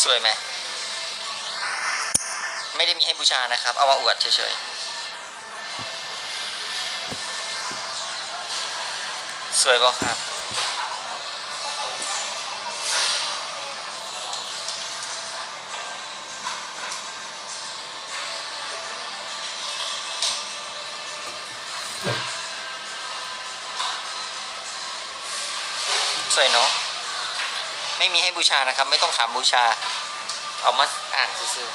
สวยไหม ไม่ได้มีให้บูชานะครับ เอามาอวดเฉยๆ สวยป่ะครับ สวยเนาะ ไม่มีให้บูชานะครับ ไม่ต้องถามบูชา เอามาอ่านซื้อ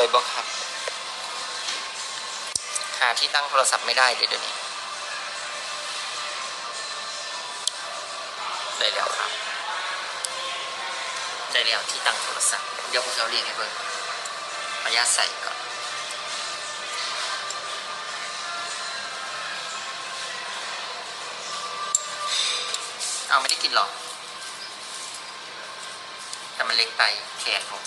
วยบอครับ หาที่ตั้งโทรศัพท์ไม่ได้เดี๋ยวนี้ได้แล้วครับ ได้แล้วที่ตั้งโทรศัพท์เดี๋ยวพวกเราเรียกให้เบิ่งขออนุญาตใส่ก่อนเอาไม่ได้กินหรอกแต่มันเล็กไปแขนผม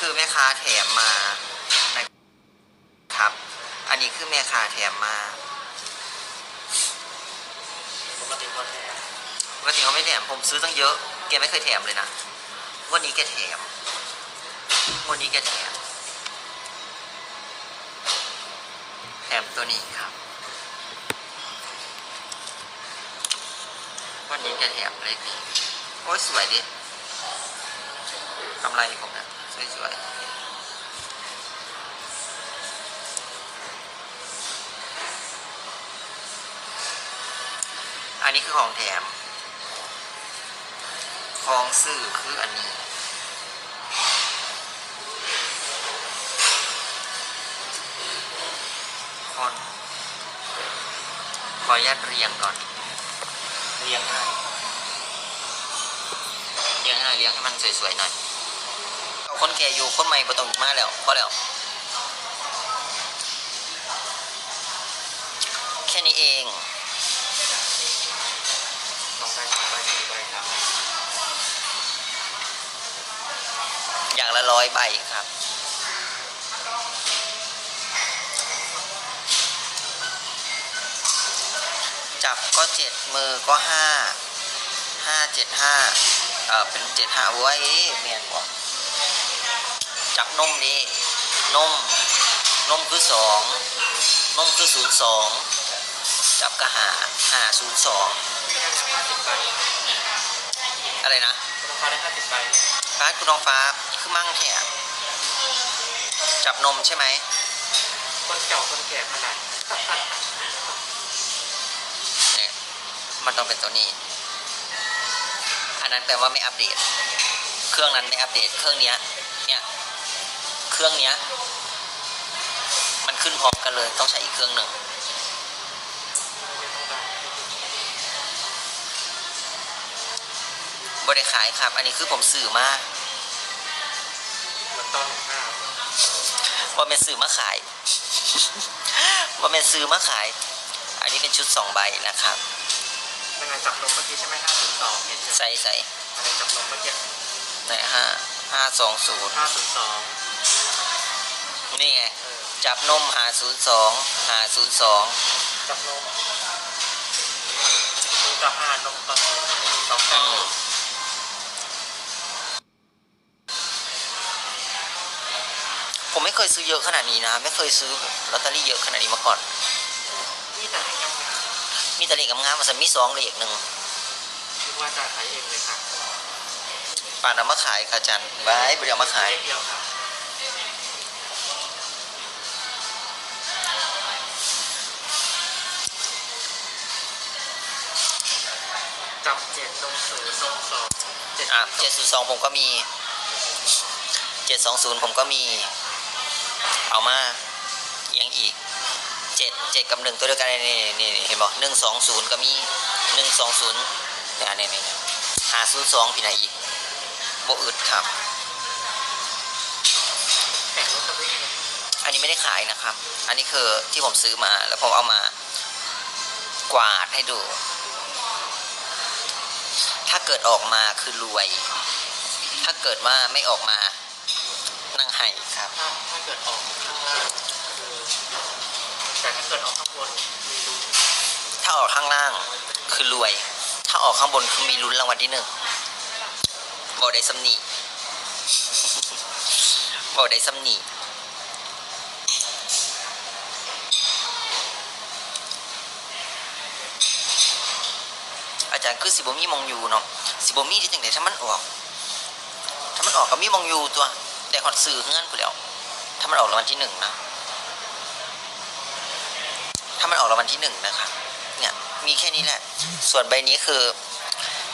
คือแม่ค้าแถมมานะครับ อันนี้คือแม่ค้าแถมมาปกติคนแถมปกติเขาไม่แถมผมซื้อตั้งเยอะแกไม่เคยแถมเลยนะวันนี้แกแถมวันนี้แกแถมแถมตัวนี้ครับ วันนี้แกแถมเลขนี้โอ้ยสวยดิกำไรผมนะ สวยๆ อันนี้คือของแถม ของสื่อคืออันนี้คนขออนุญาตเรียงก่อน เรียงให้เรียงให้เรียงให้มันสวยๆหน่อยเอา คนแก่อยู่คนใหม่ประตองมาแล้วพอแล้วแค่นี้เององใบสองใบหนึ่งใบครับอย่างละร้อยใบครับจับก็เจ็ดมือก็ห้าห้าเจ็ดห้าเออเป็นเจ็ดห้าไว้เมียนกว่า จับนมนี่นมนมคือสองนมคือศูนย์สองจับกระหาหาศูนย์สองพี่ได้ห้าสิบใบอะไรนะราคาได้ห้าสิบใบฟ้าคุณน้องฟ้าคือมั่งแถบจับนมใช่ไหมคนเก่าคนแก่ขนาดเนี่ยมันต้องเป็นตัวนี้ อันนั้นแปลว่าไม่อัปเดต เครื่องนั้นไม่อัปเดต เครื่องเนี้ยเนี่ยเค รื่องเนี้ย มันขึ้นพร้อมกันเลย ต้องใช้อีกเครื่องหนึ่งบริขายครับ อันนี้คือผมสื่อมามันต้นห้าว่าเป็นสื่อมาขายว่าเป็นซื้อมาขาย อันนี้เป็นชุดสองใบนะครับเป็นไงจับนมเมื่อกี้ใช่ไหมห้าศูนย์สองเห็นใช่ไหมใส่ใส่อะไรจับนมเมื่อกี้ไหนห้าห้าสองศูนย์ห้าศูนย์สองนี่ไงเออ จับนมหาศูนย์สองหาศูนย์สองจับนมมือกับหานมต่อศูนย์มีสองเก้าผมไม่เคยซื้อเยอะขนาดนี้นะ ไม่เคยซื้อลอตเตอรี่เยอะขนาดนี้มาก่อน นี่แต่ให้ยังไงมีแตะเลขงามมาสัมมีสองเลขหนึ่งคิดว่าจะขายเองเลยค่ะป่านเอามาขายค่ะจันไว้บริเอามาขาย เลขเดียวค่ะ จับเจ็ดนมศูนย์สองเจ็ดอะเจ็ดศูนย์สองผมก็มีเจ็ดสองศูนย์ผมก็มี เอามาเอียงอีกเจ็ดเจ็ดกับหนึ่งตัวเดียวกันนี่นี่เห็นบอกหนึ่งสองศูนย์ก็มีหนึ่งสองศูนย์เนี่ยนี่นี่หาศูนย์สองพี่ไหนอีกโบอึดครับแข่งรถตะวิ่งอันนี้ไม่ได้ขายนะครับ อันนี้คือที่ผมซื้อมาแล้วผมเอามากวาดให้ดู ถ้าเกิดออกมาคือรวย ถ้าเกิดว่าไม่ออกมานั่งไห้ครับถ้าถ้าเกิดออกข้างล่างคือแต่ถ้าเกิดออกข้างบนมีลุ้นถ้าออกข้างล่างคือรวย ถ้าออกข้างบนคือมีลุ้นรางวัลที่หนึ่งบอกได้สำนีบอกได้สำนี อาจารย์คือสิบมีมองอยู่เนาะสิบมีที่จังไดถ้ามันออกถ้ามันออกก็มีมองอยู่ตัวแต่ขอดสื่อเงื่อนไปแล้วถ้ามันออกรางวัลที่หนึ่งนะถ้ามันออกรางวัลที่หนึ่งนะครับเนี่ยมีแค่นี้แหละ ส่วนใบนี้คือ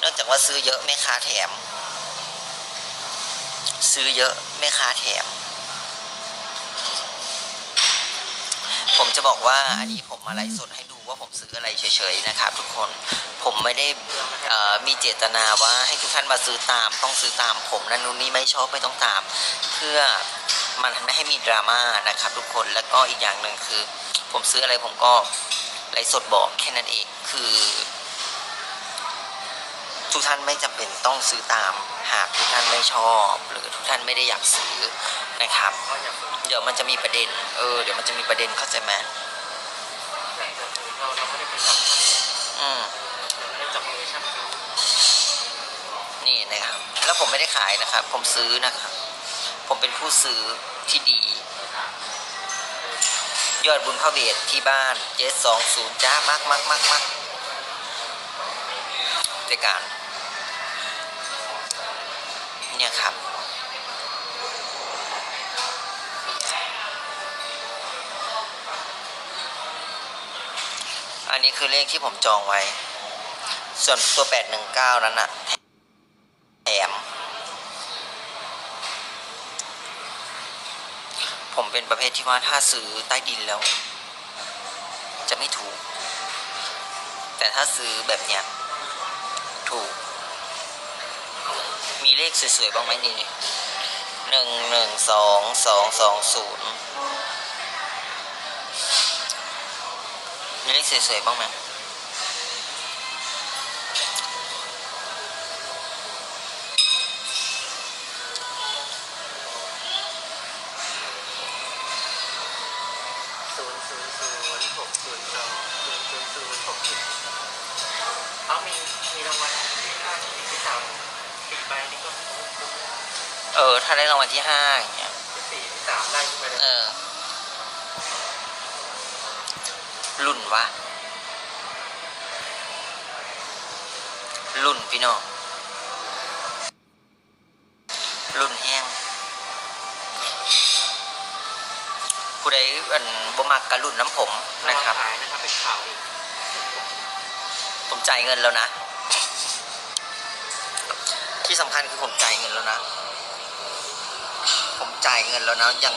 เนื่องจากว่าซื้อเยอะแม่ค้าแถม ซื้อเยอะแม่ค้าแถม ผมจะบอกว่าอันนี้ผมมาไลฟ์สดให้ ว่าผมซื้ออะไรเฉยๆนะครับทุกคนผมไม่ได้มีเจตนาว่าให้ทุกท่านมาซื้อตาม ต้องซื้อตามผมนั่นนู่นนี่ไม่ชอบไม่ต้องตาม เพื่อมันไม่ให้มีดราม่านะครับทุกคนแล้วก็อีกอย่างหนึ่งคือ ผมซื้ออะไรผมก็ไลฟ์สดบอกแค่นั้นเองคือ ทุกท่านไม่จำเป็นต้องซื้อตาม หากทุกท่านไม่ชอบ หรือทุกท่านไม่ได้อยากซื้อนะครับ เดี๋ยวมันจะมีประเด็น เออเดี๋ยวมันจะมีประเด็นเข้าใจไหม อืมนี่นะครับ แล้วผมไม่ได้ขายนะครับ ผมซื้อนะครับ ผมเป็นผู้ซื้อที่ดี ยอดบุญพระเวทที่บ้านเจสองศูนย์จ้ามากมากมากมากในการเนี่ยครับ อันนี้คือเลขที่ผมจองไว้ ส่วนตัว 819 นั้นอะแถม ผมเป็นประเภทที่ว่าถ้าซื้อใต้ดินแล้ว จะไม่ถูก แต่ถ้าซื้อแบบเนี้ย ถูก มีเลขสวยๆบ้างไหมนี่หนึ่งหนึ่งสองสองสองศูนย์ มีเลขสวยๆบ้างไหมศูนย์ศูนย์ศูนย์หกศูนย์สองศูนย์ศูนย์ศูนย์หกศูนย์เอามีมีรางวัลที่ห้าที่สามสี่ใบนี่ก็เออ ถ้าได้รางวัลที่ห้าอย่างเงี้ยที่สี่ที่สามได้ขึ้นไปเลย เออ รุ่นวะ รุ่นพี่น้อง รุ่นแห้งผู้ใดอันบ่มักกะรุ่นน้ำผมนะครับ ขายนะครับเป็นข่าวอีกผมจ่ายเงินแล้วนะ ที่สำคัญคือผมจ่ายเงินแล้วนะ ผมจ่ายเงินแล้วนะยัง